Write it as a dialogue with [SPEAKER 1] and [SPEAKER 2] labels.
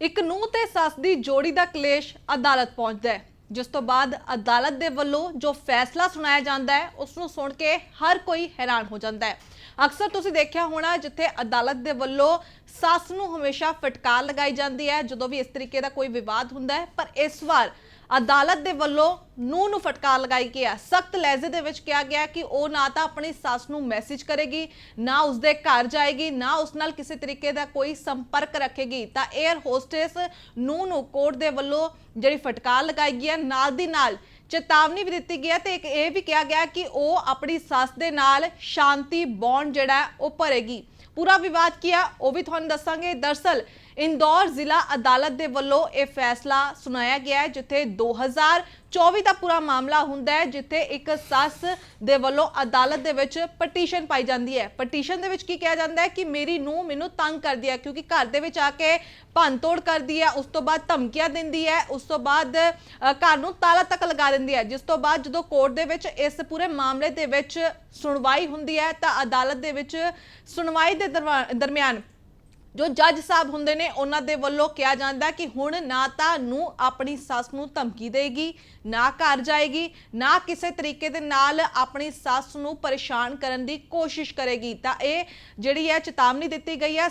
[SPEAKER 1] ਇੱਕ ਨੂੰਹ ਤੇ ਸੱਸ ਦੀ ਜੋੜੀ ਦਾ ਕਲੇਸ਼ ਅਦਾਲਤ ਪਹੁੰਚਦਾ ਹੈ, ਜਿਸ ਤੋਂ ਬਾਅਦ ਅਦਾਲਤ ਦੇ ਵੱਲੋਂ ਜੋ ਫੈਸਲਾ ਸੁਣਾਇਆ ਜਾਂਦਾ ਹੈ ਉਸ ਨੂੰ ਸੁਣ ਕੇ ਹਰ ਕੋਈ ਹੈਰਾਨ ਹੋ ਜਾਂਦਾ ਹੈ। ਅਕਸਰ ਤੁਸੀਂ ਦੇਖਿਆ ਹੋਣਾ ਜਿੱਥੇ ਅਦਾਲਤ ਦੇ ਵੱਲੋਂ ਸੱਸ ਨੂੰ ਹਮੇਸ਼ਾ ਫਟਕਾਰ ਲਗਾਈ ਜਾਂਦੀ ਹੈ, ਜਦੋਂ ਵੀ ਇਸ ਤਰੀਕੇ ਦਾ ਕੋਈ ਵਿਵਾਦ ਹੁੰਦਾ ਹੈ, ਪਰ ਇਸ ਵਾਰ ਅਦਾਲਤ ਦੇ ਵੱਲੋਂ ਨੂੰਹ ਨੂੰ ਫਟਕਾਰ ਲਗਾਈ ਗਿਆ ਸਖਤ ਲਹਿਜ਼ੇ ਦੇ ਵਿੱਚ ਕਿਹਾ ਗਿਆ ਕਿ ਉਹ ਨਾ ਤਾਂ ਆਪਣੀ ਸੱਸ ਨੂੰ ਮੈਸੇਜ ਕਰੇਗੀ, ਨਾ ਉਸਦੇ ਘਰ ਜਾਏਗੀ, ਨਾ ਉਸ ਨਾਲ ਕਿਸੇ ਤਰੀਕੇ ਦਾ ਕੋਈ ਸੰਪਰਕ ਰੱਖੇਗੀ। ਤਾਂ 에ਅਰ ਹੋਸਟੈਸ ਨੂੰਹ ਨੂੰ ਕੋਰਟ ਦੇ ਵੱਲੋਂ ਜਿਹੜੀ ਫਟਕਾਰ ਲਗਾਈ ਗਈ ਹੈ, ਨਾਲ ਦੀ ਨਾਲ ਚੇਤਾਵਨੀ ਵੀ ਦਿੱਤੀ ਗਈ ਹੈ ਤੇ ਇੱਕ ਇਹ ਵੀ ਕਿਹਾ ਗਿਆ ਕਿ ਉਹ ਆਪਣੀ ਸੱਸ ਦੇ ਨਾਲ ਸ਼ਾਂਤੀ ਬੌਂਡ ਜਿਹੜਾ ਉਹ ਭਰੇਗੀ। ਪੂਰਾ ਵਿਵਾਦ ਕੀ ਆ, ਉਹ ਵੀ ਤੁਹਾਨੂੰ ਦੱਸਾਂਗੇ। ਦਰਸਲ, ਇੰਦੌਰ ਜ਼ਿਲ੍ਹਾ ਅਦਾਲਤ ਦੇ ਵੱਲੋਂ ਇਹ ਫੈਸਲਾ ਸੁਣਾਇਆ ਗਿਆ ਹੈ, ਜਿੱਥੇ 2024 ਦਾ ਪੂਰਾ ਮਾਮਲਾ ਹੁੰਦਾ ਹੈ, ਜਿੱਥੇ ਇੱਕ ਸੱਸ ਦੇ ਵੱਲੋਂ ਅਦਾਲਤ ਦੇ ਵਿੱਚ ਪਟੀਸ਼ਨ ਪਾਈ ਜਾਂਦੀ ਹੈ। ਪਟੀਸ਼ਨ ਦੇ ਵਿੱਚ ਕੀ ਕਿਹਾ ਜਾਂਦਾ ਹੈ ਕਿ ਮੇਰੀ ਨੂੰ ਮੈਨੂੰ ਤੰਗ ਕਰਦੀ ਹੈ, ਕਿਉਂਕਿ ਘਰ ਦੇ ਵਿੱਚ ਆ ਕੇ ਭੰਨਤੋੜ ਕਰਦੀ ਹੈ, ਉਸ ਤੋਂ ਬਾਅਦ ਧਮਕੀਆਂ ਦਿੰਦੀ ਹੈ, ਉਸ ਤੋਂ ਬਾਅਦ ਘਰ ਨੂੰ ਤਾਲਾ ਤੱਕ ਲਗਾ ਦਿੰਦੀ ਹੈ, ਜਿਸ ਤੋਂ ਬਾਅਦ ਜਦੋਂ ਕੋਰਟ ਦੇ ਵਿੱਚ ਇਸ ਪੂਰੇ ਮਾਮਲੇ ਦੇ ਵਿੱਚ ਸੁਣਵਾਈ ਹੁੰਦੀ ਹੈ, ਤਾਂ ਅਦਾਲਤ ਦੇ ਵਿੱਚ ਸੁਣਵਾਈ ਦੇ ਦਰਮਿਆਨ ਜੋ ਜੱਜ ਸਾਹਿਬ ਹੁੰਦੇ ਨੇ, ਉਹਨਾਂ ਦੇ ਵੱਲੋਂ ਕਿਹਾ ਜਾਂਦਾ ਕਿ ਹੁਣ ਨਾ ਤਾਂ ਨੂੰ ਆਪਣੀ ਸੱਸ ਨੂੰ ਧਮਕੀ ਦੇਗੀ, ਨਾ ਘਰ ਜਾਏਗੀ, ਨਾ ਕਿਸੇ ਤਰੀਕੇ ਦੇ ਨਾਲ ਆਪਣੀ ਸੱਸ ਨੂੰ ਪਰੇਸ਼ਾਨ ਕਰਨ ਦੀ ਕੋਸ਼ਿਸ਼ ਕਰੇਗੀ। ਤਾਂ ਇਹ ਜਿਹੜੀ ਹੈ ਚੇਤਾਵਨੀ ਦਿੱਤੀ ਗਈ ਹੈ